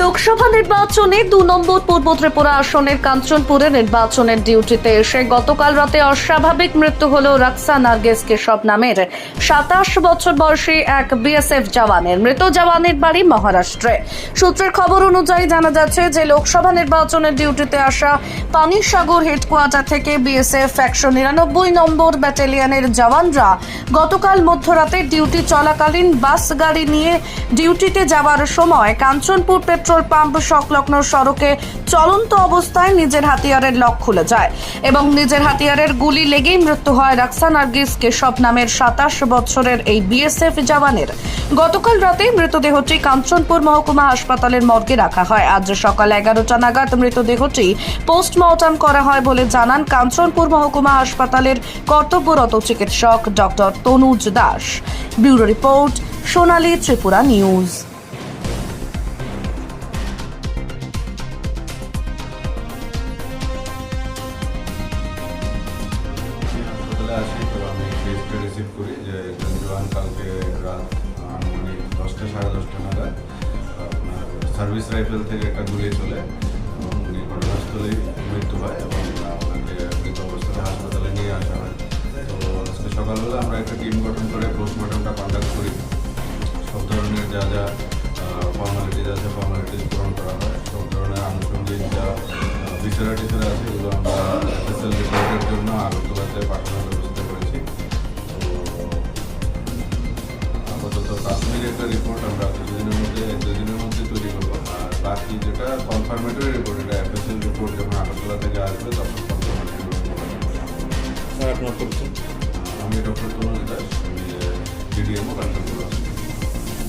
লোকসভা নির্বাচনে দু নম্বর পূর্ব ত্রিপুরা আসনের কাঞ্চনপুরে নির্বাচনের ডিউটিতে এসে গতকাল রাতে অস্বাভাবিক মৃত্যু হল রাক্সা নার্গেস কেশব নামের। সাতাশ বছর বয়সী এক বিএসএফ জওয়ানের মৃত জওয়ানের বাড়ি মহারাষ্ট্রে। সূত্রের খবর অনুযায়ী জানা যাচ্ছে যে লোকসভা নির্বাচনের ডিউটিতে আসা পানিসাগর হেডকোয়ার্টার থেকে বিএসএফ একশো নিরানব্বই নম্বর ব্যাটালিয়নের জওয়ানরা গতকাল মধ্যরাতে ডিউটি চলাকালীন বাস গাড়ি নিয়ে ডিউটিতে যাওয়ার সময় কাঞ্চনপুর পেট্রোল পাম্প সংলগ্ন সড়কে চলন্ত অবস্থায় নিজের হাতিয়ারের লক খুলে যায় এবং নিজের হাতিয়ারের গুলি লেগেই মৃত্যু হয় রাক্সা নার্গিস কেশব নামের সাতাশ বছরের এই বিএসএফ জওয়ানের। গতকাল রাতে মৃতদেহটি কাঞ্চনপুর মহকুমা হাসপাতালের মর্গে রাখা হয়। আজ সকাল এগারোটা নাগাদ মৃতদেহটি পোস্টমর্টম করা হয় বলে জানান কাঞ্চনপুর মহকুমা হাসপাতালের কর্তব্যরত চিকিৎসক doctor Tanuj Das. Bureau report, Sonali Tripura news. হাসপাতালে আসি তো আমি কেসটা রিসিভ করি যে একজন জওয়ান কালকে রাত আনুমানিক দশটা, সাড়ে দশটা নাগাদ আপনার সার্ভিস রাইফেল থেকে একটা গুলি চলে, এবং উনি ঘটনাস্থলেই মৃত্যু হয় এবং ওনাকে মৃত অবস্থায় হাসপাতালে নিয়ে আসা হয়। তো আজকে সকালবেলা আমরা একটা টিম গঠন করে পোস্টমর্টমটা কন্ডাক্ট করি। সব ধরনের যা যা ফর্মালিটিজ আছে ফর্মালিটিজ পূরণ করা হয়। সব ধরনের আনুষঙ্গিক যা বিচারা টিচারা আছে এগুলো আমরা এফএসএল প্রাথমিক একটা রিপোর্ট আমরা দুদিনের মধ্যে দুদিনের মধ্যে তৈরি করব। আর বাকি যেটা কনফার্মেটরি রিপোর্ট এটা এফএসএল রিপোর্ট যখন আগরতলা থেকে আসবে তখন কনফার্মেটরি রিপোর্ট আপনার পরিচয়? আমি ডক্টর তনুজ দাস।